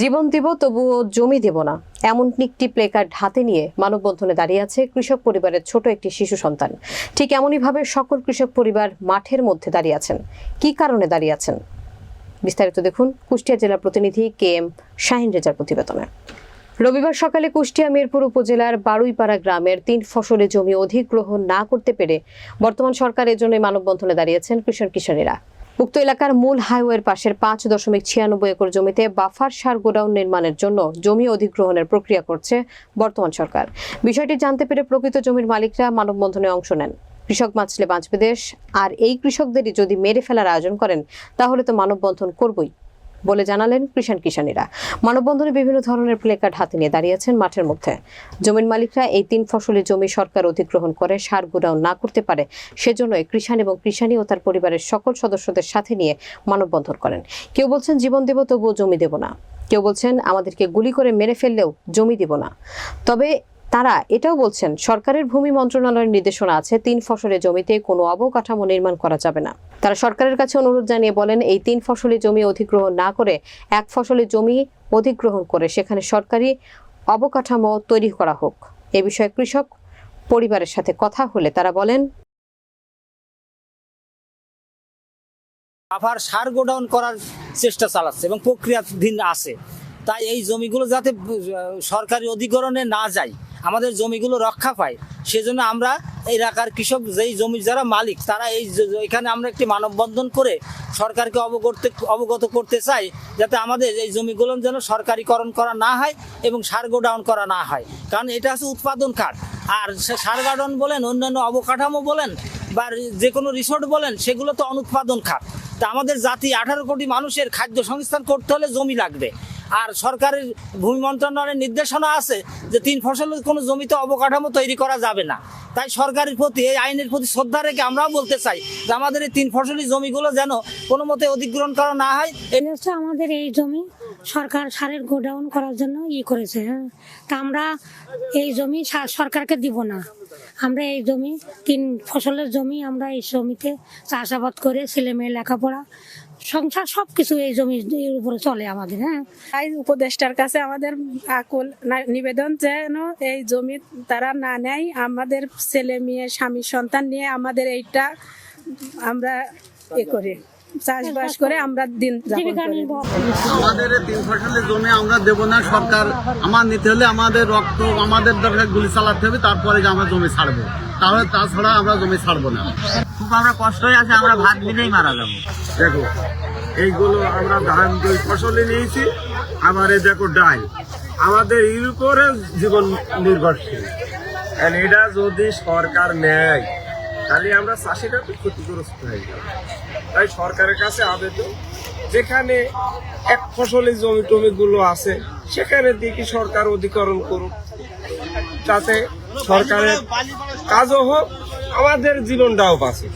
জীবন দিব, তবুও জমি দেব না। এমন একটি প্লেকার্ড হাতে নিয়ে মানববন্ধনে দাঁড়িয়ে আছে কৃষক পরিবারের ছোট একটি শিশু সন্তান। ঠিক এমনইভাবে সকল কৃষক পরিবার মাঠের মধ্যে দাঁড়িয়ে আছেন। কি কারণে দাঁড়িয়ে আছেন? বিস্তারিত দেখুন কুষ্টিয়া জেলা প্রতিনিধি কে এম শাহিন রেজার প্রতিবেদনে। রবিবার সকালে কুষ্টিয়া মিরপুর উপজেলার বারুইপাড়া গ্রামের তিন ফসলে জমি অধিগ্রহণ না করতে পেরে বর্তমান সরকার এজন্য মানববন্ধনে দাঁড়িয়েছেন কৃষক কিশোরীরা উক্ত এলাকার মূল হাইওয়ের পাশের পাঁচ দশমিক ছিয়ানব্বই একর জমিতে বাফার সার গোডাউন নির্মাণের জন্য জমি অধিগ্রহণের প্রক্রিয়া করছে বর্তমান সরকার। বিষয়টি জানতে পেরে প্রকৃত জমির মালিকরা মানববন্ধনে অংশ নেন। কৃষক বাঁচলে বাঁচবে দেশ, আর এই কৃষকদেরই যদি মেরে ফেলার আয়োজন করেন, তাহলে তো মানববন্ধন করবই। বলে জানালেন কৃষাণ কিষানীরা মানববন্ধনে বিভিন্ন ধরনের প্লেকার্ড হাতে নিয়ে দাঁড়িয়েছেন মাঠের মধ্যে। জমির মালিকরা এই তিন ফসলি জমি সরকার অধিগ্রহণ করে, সার গোডাউন না করতে পারে সেজন্য কৃষাণ এবং কৃষাণী ও তার পরিবারের সকল সদস্যদের সাথে নিয়ে মানববন্ধন করেন। কেউ বলছেন, জীবন দেব, তবুও জমি দেব না। কেউ বলছেন, আমাদেরকে গুলি করে মেরে ফেললেও জমি দেব না। তবে তারা এটাও বলছেন, সরকারের ভূমি মন্ত্রণালয়ের নির্দেশনা আছে, তিন ফসলের জমিতে কোনো অবকাঠামো নির্মাণ করা যাবে না। তারা সরকারের কাছে অনুরোধ জানিয়ে বলেন, এই তিন ফসলি জমি অধিগ্রহণ না করে এক ফসলি জমি অধিগ্রহণ করে সেখানে সরকারি অবকাঠামো তৈরি করা হোক। এ বিষয়ে কৃষক পরিবারের সাথে কথা হলে তারা বলেন, আবার সার গোডাউন করার চেষ্টা চালাচ্ছে এবং প্রক্রিয়াধীন আছে। তাই এই জমিগুলো যাতে সরকারি অধিগ্রহণে না যায়, আমাদের জমিগুলো রক্ষা পায়। সেজন্য আমরা এলাকার কৃষক, যেই জমি যারা মালিক, তারা এই এখানে আমরা একটি মানববন্ধন করে সরকারকে অবগত অবগত করতে চাই, যাতে আমাদের এই জমিগুলো যেন সরকারিকরণ করা না হয় এবং সার গোডাউন করা না হয়। কারণ এটা হচ্ছে উৎপাদন খাত আর সার গার্ডন বলেন, অন্যান্য অবকাঠামো বলেন, বা যে কোনো রিসোর্ট বলেন, সেগুলো তো অনুৎপাদন খাত তা আমাদের জাতি আঠারো কোটি মানুষের খাদ্য সংস্থান করতে হলে জমি লাগবে। আর সরকারের ভূমি মন্ত্রণালয়ের নির্দেশনা আছে যে তিন ফসলের কোনো জমিতে অবকাঠামো তৈরি করা যাবে না। তাই সরকারের প্রতি এই আইনের প্রতি শ্রদ্ধা রেখে আমরাও বলতে চাই যে আমাদের এই তিন ফসলি জমিগুলো যেন কোনো মতে অধিগ্রহণ করা না হয়। হচ্ছে আমাদের এই জমি সরকার সারের গোডাউন করার জন্য ই করেছে হ্যাঁ। তা আমরা এই জমি সরকারকে দিব না। আমরা এই জমি তিন ফসলের জমি আমরা এই জমিতে চাষাবাদ করে ছেলে মেয়ে লেখাপড়া সংসার সব কিছু এই জমি এর উপরে চলে আমাদের হ্যাঁ। তাই উপদেষ্টার কাছে আমাদের আকুল নিবেদন যেন এই জমি তারা না নেয় আমাদের ছেলে মেয়ে স্বামী সন্তান নিয়ে আমাদের এইটা আমরা এ করি। চাষবাস করে আমরা দিন আমাদের তিন ফসলের জমি আমরা দেবো না সরকার আমার নিতে হলে আমাদের রক্ত আমাদের দরকার গুলি চালাতে হবে তারপরে আমরা জমি ছাড়বো। তাহলে তাছাড়া আমরা জমি ছাড়বো না। খুব আমরা কষ্টই আছে আমরা ভাত দিলেই মারা যাব। দেখো এইগুলো আমরা ধান দুই ফসলে নিয়েছি আবার এই দেখো ডাই আমাদের এর উপরে জীবন নির্ভরশীল। এটা যদি সরকার নেয়, তাহলে আমরা চাষিরা তো ক্ষতিগ্রস্ত হয়ে যাবে। তাই সরকারের কাছে আবেদন, যেখানে এক ফসলি জমি টমিগুলো আছে, সেখানে দেখি সরকার অধিকরণ করুক। যাতে সরকারের কাজও হোক, আমাদের জীবনটাও বাঁচে